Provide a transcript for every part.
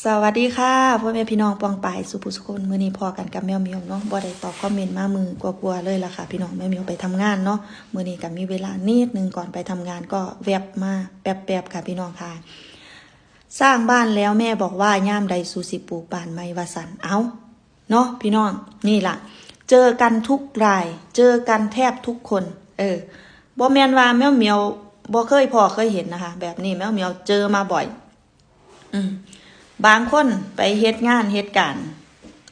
สวัสดีค่ะพ่อแม่พี่น้องปองปายสุภุสุคนมือนี้พอกันกับแมวเมียวเนาะบ่ได้ตอบคอมเมนต์มามือกลัวๆเลยล่ะค่ะ พี่น้องแมวเมียวไปทำงานเนาะมือนี้ก็มีเวลานิดนึงก่อนไปทำงานก็แวบมาแป๊บๆค่ะพี่น้องค่ะ สร้างบ้านแล้วแม่บอกว่าย่ามใดสูสิปลูกบ้านไม่วาสันเอาเนาะพี่น้องนี่ล่ะ เจอกันทุกราย เจอกันแทบทุกคน เออบ่แมนว่าแมวเมียวบ่เคยพอเคยเห็นนะคะ แบบนี้แมวเมียวเจอมาบ่อย อืม บางคนไปเฮ็ดงานเฮ็ดการ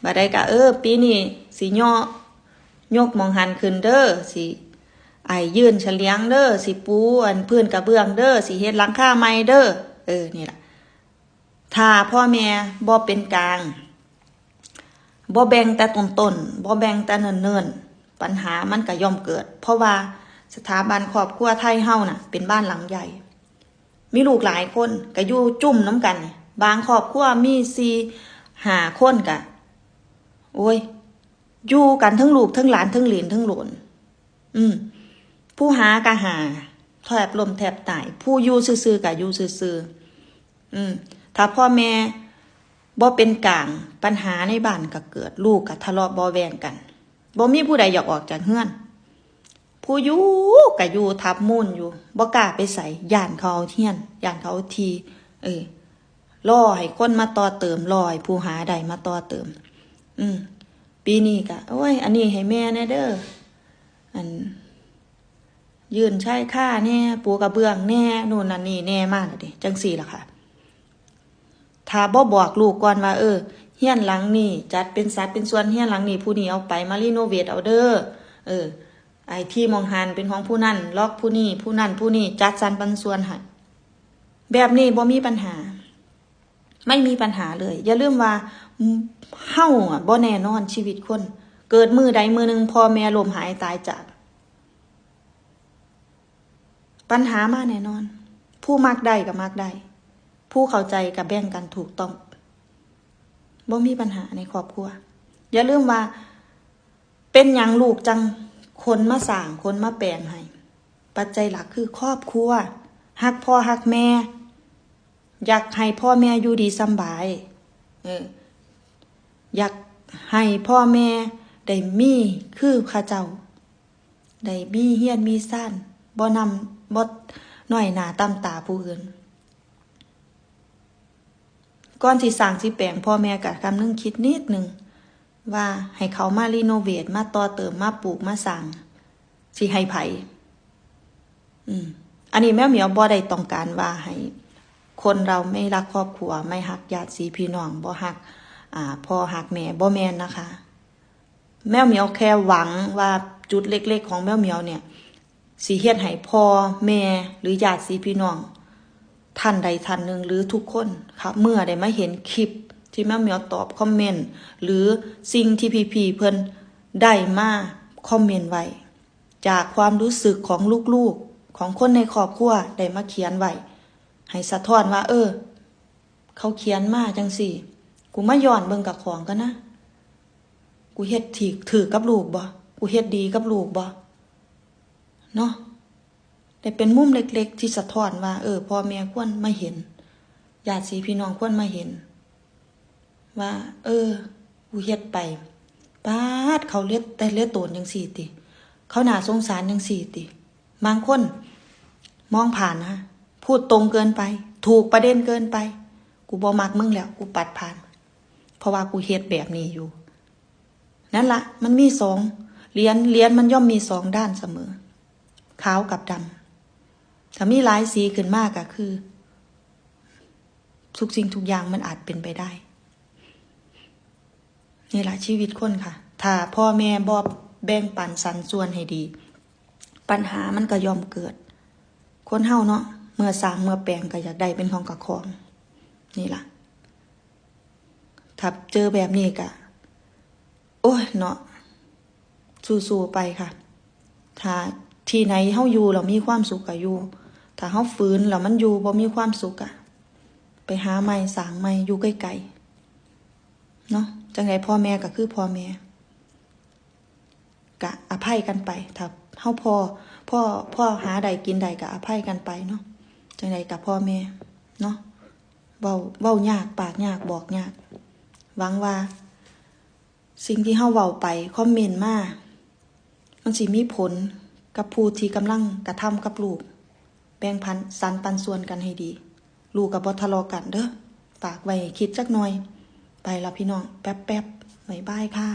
บัดใดก็เออ ปีนี้สิย่อยกมองหันขึ้นเด้อสิไอยื่นเฉลียงเด้อสิปูอันพื้นกระเบื้องเด้อสิเฮ็ดหลังคาใหม่เด้อเออนี่ล่ะถ้าพ่อแม่บ่เป็นกลางบ่แบ่งแต่ต้นต้นบ่แบ่งแต่เนิ่นๆปัญหามันก็ย่อมเกิด เพราะว่าสถาบันครอบครัวไทยเฮาน่ะ เป็นบ้านหลังใหญ่ มีลูกหลายคนก็อยู่จุ่มน้ำกัน บางครอบครัวมีสี่หาคนกะ โอ้ย อยู่กันทั้งลูกทั้งหลานทั้งหลนทั้งหลนอืม ผู้หากะหาแทบลมแทบตาย ผู้อยู่ซื่อๆกะอยู่ซื่อๆอืม ถ้าพ่อแม่บ่เป็นกลางปัญหาในบ้านก็เกิด ลูกก็ทะเลาะบ่แวงกันบ่มีผู้ใดอยากออกจากเฮือน ผู้อยู่ก็อยู่ทับมุ่นอยู่บ่กล้าไปใส่ย่านเขาเทียนย่านเขาเอาที เออ รอให้คนมาต่อเติมรอให้ผู้หาใดมาต่อเติม อืมปีนี้ก็โอ้ย อันนี้ให้แม่แน่เด้ออัน ยืนใช้ค่าแน่ปูกระเบื้องแน่นู่นนั่นนี่แน่มากเลยดิจังสี่ล่ะค่ะถ้าบ่บอกลูกก่อนว่าเออเฮียนหลังนี่จัดเป็นสัดเป็นส่วนเฮียนหลังนี่ผู้นี้เอาไปมารีโนเวทเอาเด้อเออ ไอที่มองหันเป็นของผู้นั่นล็อกผู้นี้ผู้นั่นผู้นี้จัดสรรปันส่วนให้แบบนี้บ่มีปัญหา ไม่มีปัญหาเลย อย่าลืมว่าเฮาอะบ่แน่นอนชีวิตคน เกิดมือใดมือหนึ่งพ่อแม่ลมหายตายจาก ปัญหามาแน่นอน ผู้มักได้กับมักได้ ผู้เข้าใจกับแบ่งกันถูกต้องบ่มีปัญหาในครอบครัว อย่าลืมว่า เป็นหยังลูกจังคนมาสร้างคนมาแปลงให้ ปัจจัยหลักคือครอบครัวฮักพ่อฮักแม่ อยากให้พ่อแม่อยู่ดีสบายเอออยากให้พ่อแม่ได้มีคือข้าเจ้าได้มีเฮียนมีซ่านบ่นำบ่น้อยหนาตำตาผู้อื่นก่อนที่สร้างสิแปลงพ่อแม่กับคำนึงคิดนิดหนึ่งว่าให้เขามารีโนเวทมาต่อเติมมาปลูกมาสั่งสิให้ไผอืมอันนี้แม่เหมียวบ่ได้ต้องการว่าให้ คนเราไม่รักครอบครัว ไม่หักญาติสีพี่น้องบ่หักอ่าพ่อหักแม่บ่แม่นนะคะ แมวเหมียวแค่หวังว่าจุดเล็ก ๆ ของแมวเหมียวเนี่ยสีเฮ็ดให้พ่อแม่หรือญาติสีพี่น้องท่านใดท่านหนึ่งหรือทุกคนครับเมื่อได้มาเห็นคลิปที่แม่เหมียวตอบคอมเมนต์หรือสิ่งที่พี่พีเพิ่นได้มาคอมเมนต์ไว้จากความรู้สึกของลูกๆของคนในครอบครัวได้มาเขียนไว้ ให้สะท้อนว่า เออ เขาเขียนมาจังสี่กูมาย้อนเบิ่งกับของกันนะกูเฮ็ดถีกถือกับลูกบ่กูเฮ็ดดีกับลูกบ่เนาะแต่เป็นมุมเล็ก ๆ ที่สะท้อนว่า เออพ่อแม่ควรมาเห็นญาติสีพี่น้องควรมาเห็น ว่า เออกูเฮ็ดไปป้าดเขาเลียดแต่เลียดโตนจังสี่ติ เขาหนาสงสารจังสี่ติบางคน มองผ่านนะ พูดตรงเกินไป ถูกประเด็นเกินไป กูบอมักมึงแล้ว กูปัดผ่าน เพราะว่ากูเฮ็ดแบบนี้อยู่ นั่นละมันมีสองเหรียญเหรียญมันย่อมมีสองด้านเสมอ ขาวกับดำถ้ามีหลายสีขึ้นมากก็คือ ทุกสิ่งทุกอย่างมันอาจเป็นไปได้ นี่แหละชีวิตคนค่ะ ถ้าพ่อแม่บอบแบ่งปันสันส่วนให้ดี ปัญหามันก็ยอมเกิด คนเฮาเนาะ มื่อสร้างเมื่อแปลงก็อยากได้เป็นของกับของ นี่ล่ะถ้าเจอแบบนี้ก็โอ้ยเนาะสู้ๆไปค่ะ ถ้าที่ไหนเฮาอยู่เรามีความสุขก็อยู่ ถ้าเฮาฝืนแล้วมันอยู่บ่มีความสุขอะไปหาใหม่สางใหม่อยู่ใกล้ๆเนาะจังไดพ่อแม่ก็คือพ่อแม่กะอภัยกันไป ถ้าเฮาพอพ่อพ่อหาใดกินใดก็อภัยกันไปเนาะ จังไดกับพ่อแม่เนาะเว้าเว้ายากปากยากบอกยากหวังว่า สิ่งที่เฮาเว้าไปคอมเมนต์มามันสิมีผลกับผู้ที่กำลังกระทำกับลูก แบ่งพันสันปันส่วนกันให้ดี ลูกกับบ่ทะเลาะกันเด้อฝากไว้คิดจักหน่อย ไปละพี่น้อง แป๊บๆบ๊ายบายค่ะ